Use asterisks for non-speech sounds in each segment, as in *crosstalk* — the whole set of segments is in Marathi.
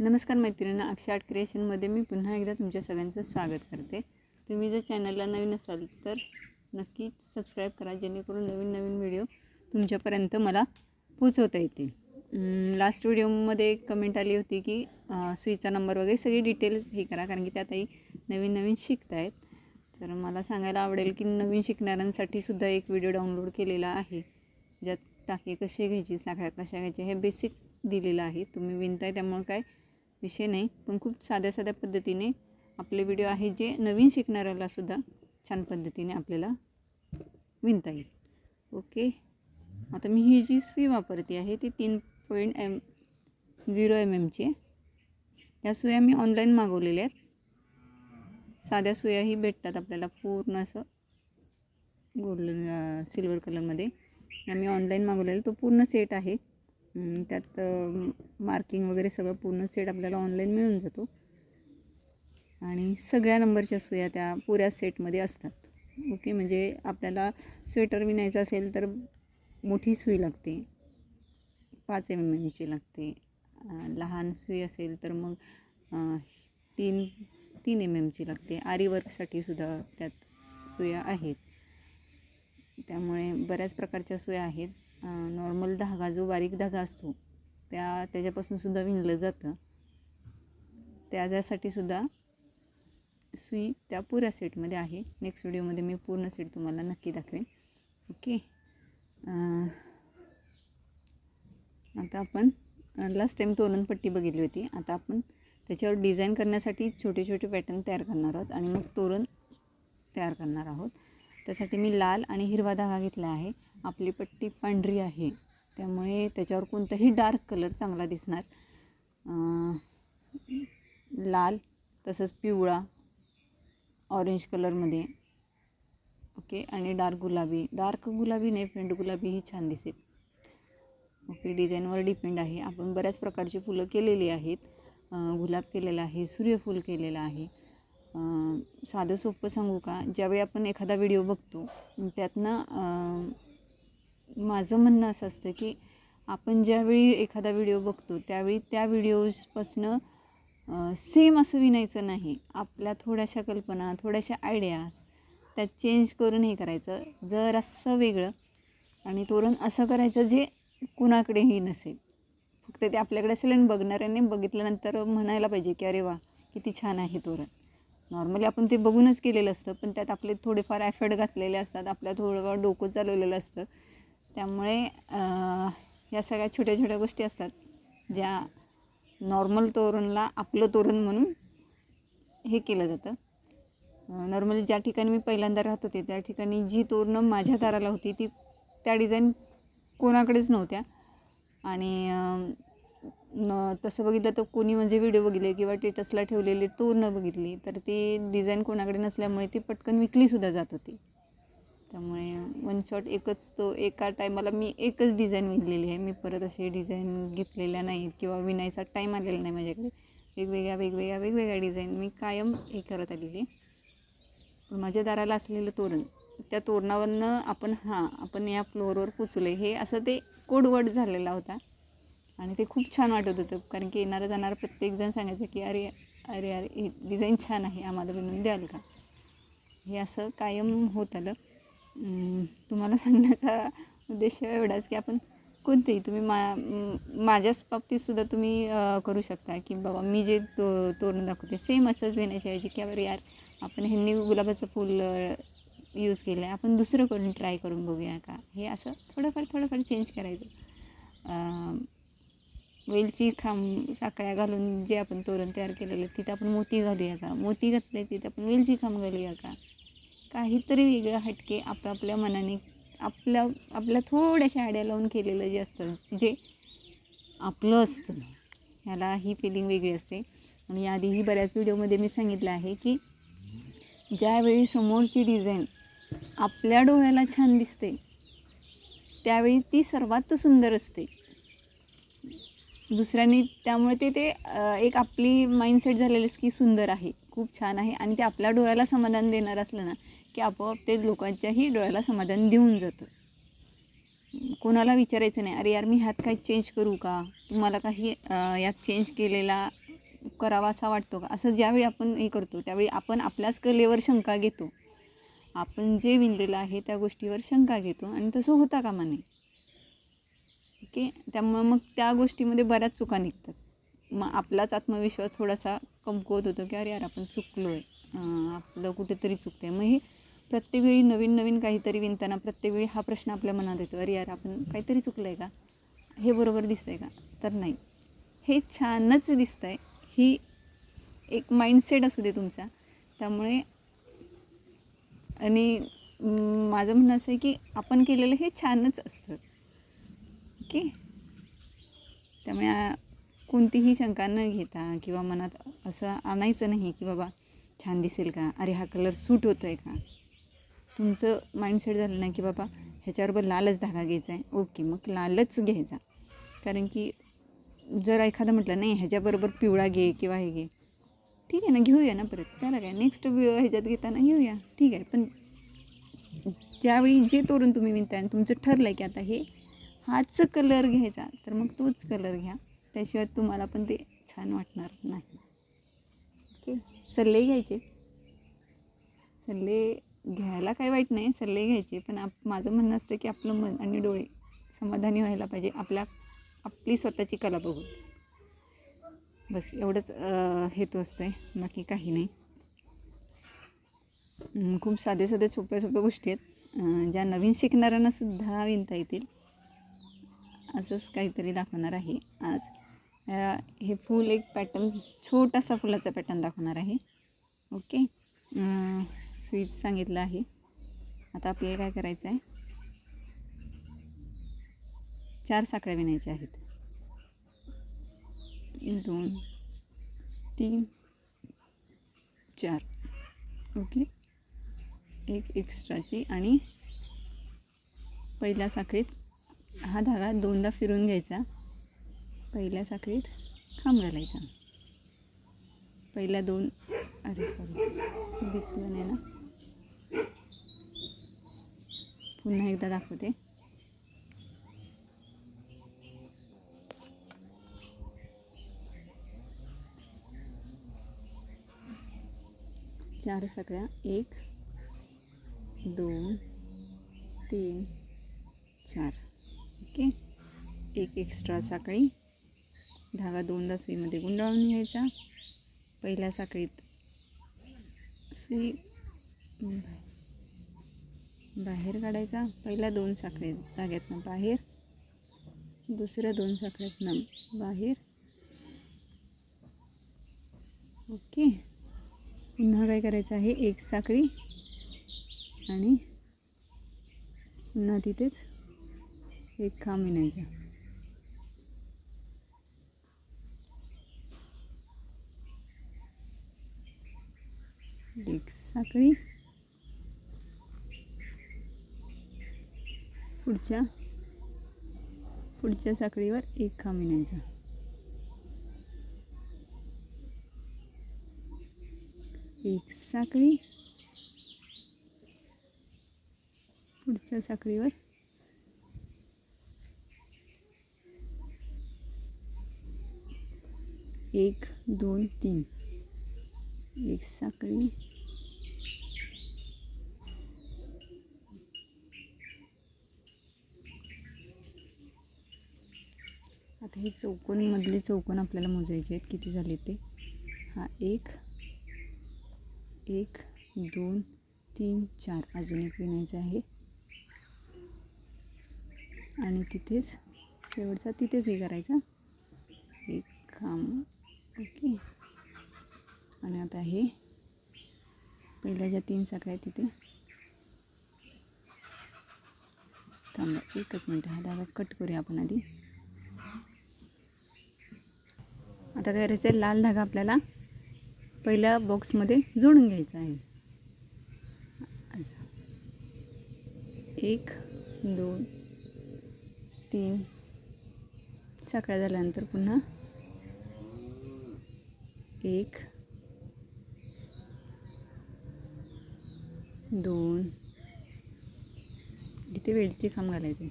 नमस्कार मैत्रिणींना अक्षय आर्ट क्रिएशनमध्ये मी पुन्हा एकदा तुमच्या सगळ्यांचं स्वागत करते. तुम्ही जर चॅनलला नवीन असाल तर नक्कीच सबस्क्राईब करा जेणेकरून नवीन नवीन व्हिडिओ तुमच्यापर्यंत मला पोचवता येतील. लास्ट व्हिडिओमध्ये एक कमेंट आली होती की सुईचा नंबर वगैरे सगळी डिटेल्स हे करा कारण की त्यातही नवीन नवीन शिकत आहेत तर मला सांगायला आवडेल की नवीन शिकणाऱ्यांसाठी सुद्धा एक व्हिडिओ डाउनलोड केलेला आहे ज्यात टाके कसे घ्यायची साखळ्या कशा घ्यायच्या हे बेसिक दिलेलं आहे. तुम्ही विणताय त्यामुळे काय विषय नाही पण खूप साध्या साध्या पद्धतीने आपले व्हिडिओ आहे जे नवीन शिकणाऱ्यालासुद्धा छान पद्धतीने आपल्याला विणता येईल. ओके आता मी ही जी सुई वापरते आहे ती तीन पॉईंट एम झिरो एम एमची आहे. या सुया मी ऑनलाईन मागवलेल्या आहेत. साध्या सुयाही भेटतात आपल्याला पूर्ण असं गोल्डन सिल्वर कलरमध्ये आम्ही ऑनलाईन मागवलेला तो पूर्ण सेट आहे. त्यात मार्किंग वगैरे सगळं पूर्ण सेट आपल्याला ऑनलाईन मिळून जातो. आणि सगळ्या नंबरच्या सुया त्या पुऱ्या सेटमध्ये असतात. ओके म्हणजे आपल्याला स्वेटर विणायचं असेल तर मोठी सुई लागते पाच एम एम एमची लागते. लहान सुई असेल तर मग तीन तीन एम एमची लागते. आरीवर्कसाठी सुद्धा त्यात सुया आहेत. त्यामुळे बऱ्याच प्रकारच्या सुया आहेत. नॉर्मल धागा जो बारीक धागा असतो त्या त्याच्यापासून सुद्धा विणलं जातं. त्याच्यासाठी सुद्धा सुई त्या पुऱ्या सेटमध्ये आहे. नेक्स्ट व्हिडिओमध्ये मी पूर्ण सेट तुम्हाला नक्की दाखवेन. ओके आता आपण लास्ट टाईम तोरणपट्टी बघितली होती. आता आपण त्याच्यावर डिझाईन करण्यासाठी छोटे छोटे पॅटर्न तयार करणार आहोत आणि मग तोरण तयार करणार आहोत. त्यासाठी मी लाल आणि हिरवा धागा घेतला आहे. आपली पट्टी पांढरी आहे. त्यामुळे त्याच्यावर कोणताही डार्क कलर चांगला दिसणार. लाल तसंच पिवळा ऑरेंज कलरमध्ये. ओके आणि डार्क गुलाबी. डार्क गुलाबी नाही फ्रेंड गुलाबी ही छान दिसेल. ओके डिझाईनवर डिपेंड आहे. आपण बऱ्याच प्रकारची फुलं केलेली आहेत. गुलाब केलेला आहे सूर्यफूल केलेलं आहे. साधं सोपं सांगू का? ज्यावेळी आपण एखादा व्हिडिओ बघतो त्यातनं माझं म्हणणं असं असतं की आपण ज्यावेळी एखादा व्हिडिओ बघतो त्यावेळी त्या व्हिडिओजपासनं सेम असं विणायचं नाही. आपल्या थोड्याशा कल्पना थोड्याशा आयडियाज त्यात चेंज करून हे करायचं. जर असं वेगळं आणि तोरण असं करायचं जे कुणाकडेही नसेल. फक्त ते आपल्याकडे असेल आणि बघणाऱ्यांनी बघितल्यानंतर म्हणायला पाहिजे की अरे वा किती छान आहे तोरण. नॉर्मली आपण ते बघूनच केलेलं असतं पण त्यात आपले थोडेफार ॲफर्ट घातलेले असतात आपल्या थोडंफार डोकं चालवलेलं असतं. त्यामुळे या सगळ्या छोट्या छोट्या गोष्टी असतात ज्या नॉर्मल तोरणला आपलं तोरण म्हणून हे केलं जातं. नॉर्मली ज्या ठिकाणी मी पहिल्यांदा राहत होते त्या ठिकाणी जी तोरणं माझ्या दाराला होती ती त्या डिझाईन कोणाकडेच नव्हत्या. आणि न तसं बघितलं तर कोणी म्हणजे व्हिडिओ बघितले किंवा टेटसला ठेवलेली तोरणं बघितली तर ती डिझाईन कोणाकडे नसल्यामुळे ती पटकन विकलीसुद्धा जात होती. त्यामुळे वन शॉट एकच तो एका टायमाला मी एकच डिझाईन विणलेली आहे. मी परत असे डिझाईन घेतलेल्या नाहीत किंवा विणायचा टाईम आलेला नाही माझ्याकडे. वेगवेगळ्या वेगवेगळ्या वेगवेगळ्या डिझाईन मी कायम हे करत आलेली आहे. पण माझ्या दाराला असलेलं तोरण त्या तोरणावरनं आपण हां आपण या फ्लोअरवर पोचले हे असं ते कोडवड झालेला होता. आणि ते खूप छान वाटत होतं. कारण की येणारं जाणारं प्रत्येकजण सांगायचं की अरे अरे अरे हे डिझाईन छान आहे. आम्हाला बनवून द्याल का? हे असं कायम होत आलं. तुम्हाला सांगण्याचा उद्देश एवढाच की आपण कोणतेही तुम्ही मा माझ्याच बाबतीतसुद्धा तुम्ही करू शकता की बाबा मी जे तो तोरण दाखवते सेम असंच विणायच्या ऐवजी की अरे यार आपण ह्यांनी गुलाबाचं फूल यूज केलं आहे आपण दुसरं करून ट्राय करून बघूया का? हे असं थोडंफार थोडंफार चेंज करायचं. वेलची खांब साखळ्या घालून जे आपण तोरण तयार केलेलं आहे तिथं आपण मोती घालूया का? मोती घातले तिथं आपण वेलची खांब घालूया का? काहीतरी वेगळं हटके आपल्या आपल्या मनाने आपल्या आपल्या थोड्याशा आड्या लावून केलेलं जे असतं जे आपलं असतं ह्याला ही फिलिंग वेगळी असते. आणि आधीही बऱ्याच व्हिडिओमध्ये मी सांगितलं आहे की ज्यावेळी समोरची डिझाईन आपल्या डोळ्याला छान दिसते त्यावेळी ती सर्वात सुंदर असते. दुसऱ्यांनी त्यामुळे ते ते एक आपली माइंडसेट झालेलीच की सुंदर आहे खूप छान आहे आणि ते आपल्या डोळ्याला समाधान देणार असलं ना की आपोआप ते लोकांच्याही डोळ्याला समाधान देऊन जातं. कोणाला विचारायचं नाही अरे यार मी ह्यात काही चेंज करू का? तुम्हाला काही यात चेंज केलेला करावा असा वाटतो का? असं ज्यावेळी आपण हे करतो त्यावेळी आपण आपल्याच कलेवर शंका घेतो. आपण जे विणलेलं आहे त्या गोष्टीवर शंका घेतो आणि तसं होता कामा नये. ओके त्यामुळं मग त्या गोष्टीमध्ये बऱ्याच चुका निघतात. मग आपलाच आत्मविश्वास थोडासा कमकुवत होतो की अरे यार आपण चुकलो आहे आपलं कुठेतरी चुकते मग हे प्रत्येक वेळी नवीन नवीन काहीतरी विणताना प्रत्येक वेळी हा प्रश्न आपल्या मनात येतो. अरे यार आपण काहीतरी चुकलं आहे का? हे बरोबर दिसतंय का? तर नाही. हे छानच दिसतं आहे ही एक माइंडसेट असू दे तुमचा. त्यामुळे आणि माझं म्हणणं असं आहे की आपण केलेलं हे छानच असतं. ओके त्यामुळे कोणतीही शंका न घेता किंवा मनात असं आणायचं नाही की बाबा छान दिसेल का? अरे हा कलर सूट होतो आहे का? तुमचं माइंडसेट झालं ना की बाबा ह्याच्याबरोबर लालच धागा घ्यायचा आहे. ओके मग लालच घ्यायचा. कारण की जर एखादं म्हटलं नाही ह्याच्याबरोबर पिवळा घे किंवा हे घे. ठीक आहे ना घेऊया ना परत. त्याला काय? नेक्स्ट ह्याच्यात घेताना घेऊया. ठीक आहे पण ज्यावेळी जे तोरण तुम्ही विणताय तुमचं ठरलं आहे की आता हे हाच कलर घ्यायचा. तर मग तोच कलर घ्या. त्याशिवाय तुम्हाला पण ते छान वाटणार नाही. ओके? सल्ले घ्यायचे. सल्ले घ्यायला काही वाईट नाही सल्ले घ्यायचे. पण आप माझं म्हणणं असतं की आपलं मन आणि डोळे समाधानी व्हायला पाहिजे. आपल्या आपली स्वतःची कला बघून. बस एवढंच हेतू असतं आहे बाकी काही नाही. खूप साधे साधे सोप्या सोप्या गोष्टी आहेत. ज्या नवीन शिकणाऱ्यांना सुद्धा विणता येतील. असंच काहीतरी दाखवणार आहे. आज हे फूल एक पॅटर्न छोटासा फुलाचा पॅटर्न दाखवणार आहे. ओके? स्वीच सांगितलं आहे. आता आपल्याला काय करायचं आहे? चार साखळ्या विणायच्या आहेत. दोन तीन चार. ओके? एक एक्स्ट्राची आणि पहिल्या साखळीत हा धागा दोनदा फिरून घ्यायचा. पहिल्या साखळीत खांब घालायचा. पहिल्या दोन अरे सॉरी दिसलं नाही ना. पुन्हा एकदा दाखवते. चार सगळ्या एक दोन तीन चार. ओके. एक एक्स्ट्रा साखळी. धागा दोनदा सुईमध्ये गुंडाळून घ्यायचा. पहिल्या साखळीत सुई बाहेर काढायचा. पहिल्या दोन साखळी धाग्यातनं बाहेर. दुसऱ्या दोन साखळ्यातनं बाहेर. ओके. पुन्हा काय करायचं आहे? एक साखळी आणि पुन्हा तिथेच एक खांब विणायचा एक साखळी. पुढच्या पुढच्या साखळीवर एक खांब विणायचा एक साखळी. पुढच्या साखळीवर एक दोन तीन. एक साखळी. आता हे चौकोनमधले चौकोन आपल्याला मोजायचे आहेत. किती झाले ते? हा एक. एक दोन तीन चार. अजून एक विणायचं आहे. आणि तिथेच शेवटचा तिथेच हे करायचा. एक काम ओके आणि आता हे पहिल्या ज्या तीन साखळ्या आहेत तिथे. थांबा एकच मिनटं. हा धागा कट करूया आपण आधी. आता काय करायचं आहे लाल धागा आपल्याला पहिल्या बॉक्समध्ये जोडून घ्यायचा आहे. एक दोन तीन. साखळ्या झाल्यानंतर पुन्हा एक दोन इथे वेलची खांब घालायचे.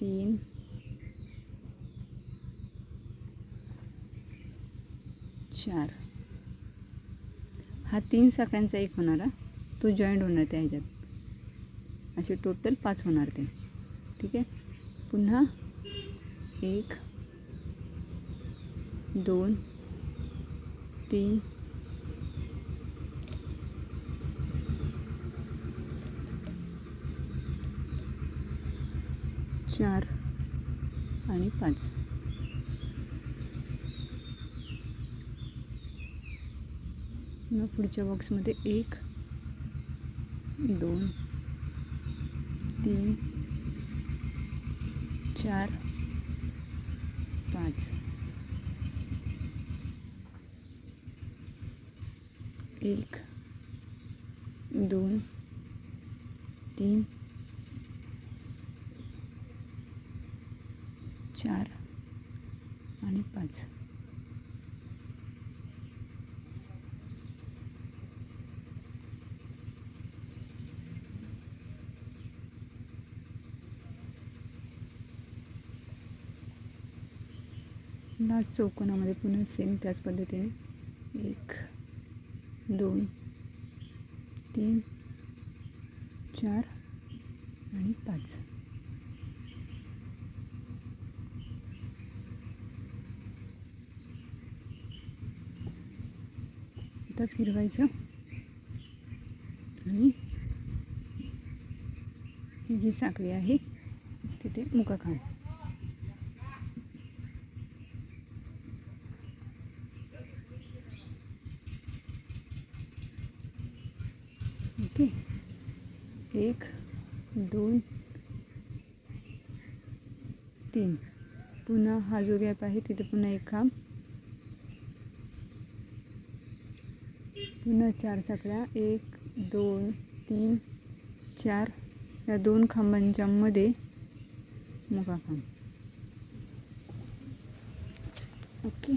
तीन चार. हा तीन साखळ्यांचा एक होणार हा. तो जॉईंट होणार त्या ह्याच्यात. असे टोटल पाच होणार ते. ठीक आहे? पुन्हा एक दोन तीन चार आणि पाच. मग पुढच्या बॉक्समध्ये एक दोन तीन चार पाच. एक दोन. तीन. चार. आणि पाच. लास्ट चौकोनामध्ये पुन्हा सेम त्याच पद्धतीने. एक. दोन तीन चार आणि पाच. आता फिरवायचं. आणि ही जी साखळी आहे तिथे मुका खाऊ ओके एक दोन तीन. पुन्हा हा जो गॅप आहे तिथे पुन्हा एक खांब पुन्हा चार साखळ्या. एक दोन तीन चार. या दोन खांबांच्या मध्ये मुका खांब ओके.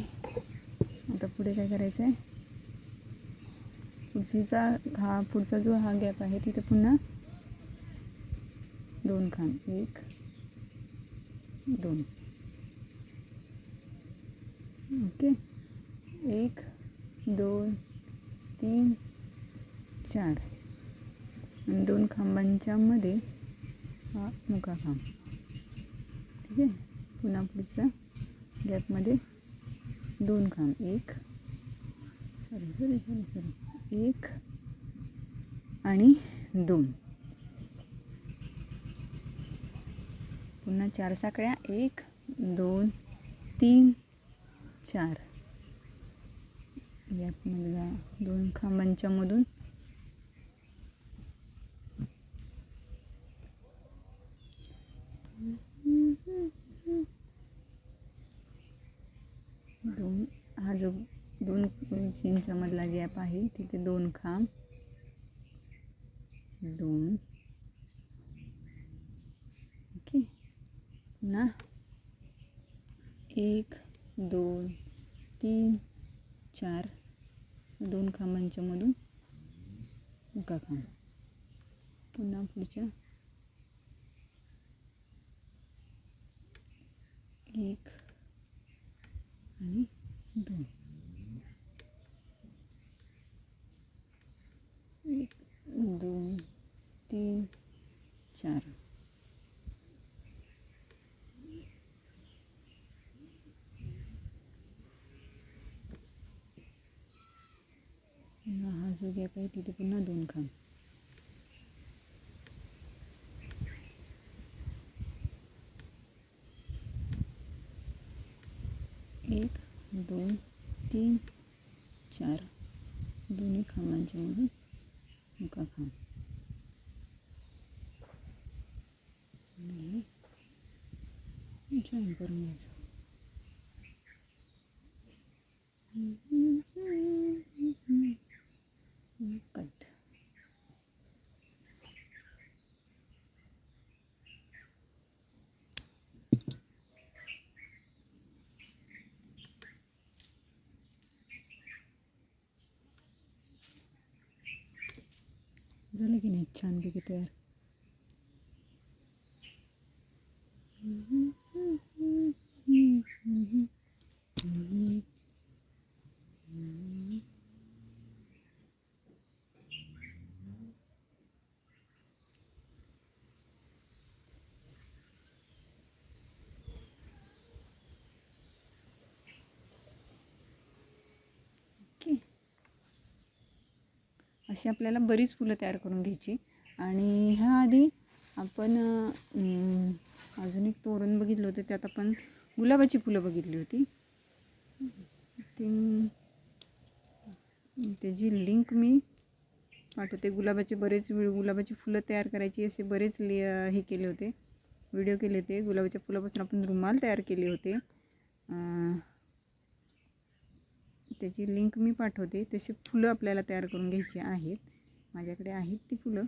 आता पुढे काय करायचं आहे पुढचीचा हा पुढचा जो हा गॅप आहे तिथे पुन्हा दोन खांब. एक दोन. ओके. एक दोन तीन चार. आणि दोन खांबांच्या मध्ये हा मुका खांब. ठीक आहे? पुन्हा पुढचा गॅपमध्ये दोन खांब. एक सॉरी सॉरी सॉरी सॉरी एक आणि दोन. पुन्हा चार साखळ्या. एक दोन तीन चार. यामधल्या दोन खांबांच्या मधून दोन हा जो दोन इंचामधला गॅप आहे तिथे दोन खांब. दोन ओके पुन्हा एक दोन तीन चार. दोन खांबांच्या मधून एका खांब पुन्हा पुढच्या. एक आणि दोन. एक दोन तीन चार. भाजू हा जो आहे तिथे पुन्हा दोन खांब. एक दोन तीन चार. दोन्ही खांबांच्या मधून मुका खांब. जॉईन करून घ्यायचं. छानपैकी तयार. अशी आपल्याला बरीच फुलं तयार करून घ्यायची. आणि ह्या आधी आपण अजून एक तोरण बघितलं होतं त्यात आपण गुलाबाची फुलं बघितली होती. ती त्याची लिंक मी पाठवते. गुलाबाचे बरेच गुलाबाची फुलं तयार करायची असे बरेच लि हे केले होते. व्हिडिओ केले होते. गुलाबाच्या फुलापासून आपण रुमाल तयार केले होते. त्याची लिंक मी पाठवते. तशी फुलं आपल्याला तयार करून घ्यायची आहेत. माझ्याकडे आहेत ती फुलं.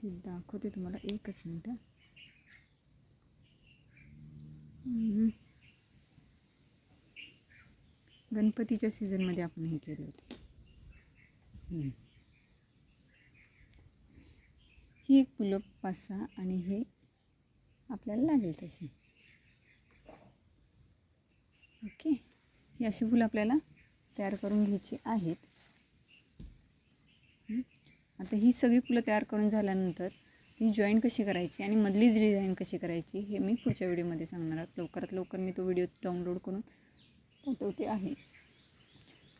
ती दाखवते तुम्हाला एकच मिनटं गणपतीच्या सीझनमध्ये आपण हे केले होते. ही एक फुलं पाच सहा आणि हे आपल्याला लागेल तशी ओके. ही अशी फुलं आपल्याला तयार करून घ्यायची आहेत. आता ही सगळी फुलं तयार करून झाल्यानंतर ती जॉईन कशी करायची आणि मधलीच डिझाईन कशी करायची हे मी पुढच्या व्हिडिओमध्ये सांगणार आहोत लवकरात लवकर मी तो व्हिडिओ डाउनलोड करून पाठवते आहे.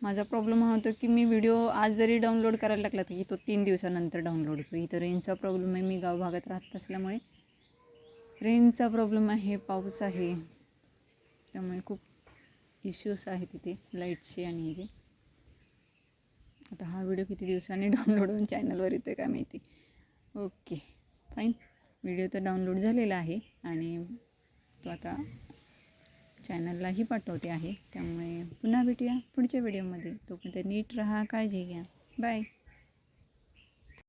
माझा प्रॉब्लेम हा होतो की मी व्हिडिओ आज जरी डाउनलोड करायला लागला तर की तो तीन दिवसानंतर डाउनलोड होतो. इथं रेंजचा प्रॉब्लेम आहे मी गाव भागात राहत असल्यामुळे रेंजचा प्रॉब्लेम आहे पाऊस आहे. त्यामुळे खूप इश्यूज आहे तिथे लाईटचे आणि जे. आता हा व्हिडिओ किती दिवसांनी *laughs* डाउनलोड होऊन चॅनलवर येतो आहे काय माहिती. ओके फाईन व्हिडिओ तर डाउनलोड झालेला आहे आणि तो आता चॅनललाही पाठवते आहे. त्यामुळे पुन्हा भेटूया पुढच्या व्हिडिओमध्ये तोपर्यंत नीट राहा काळजी घ्या. बाय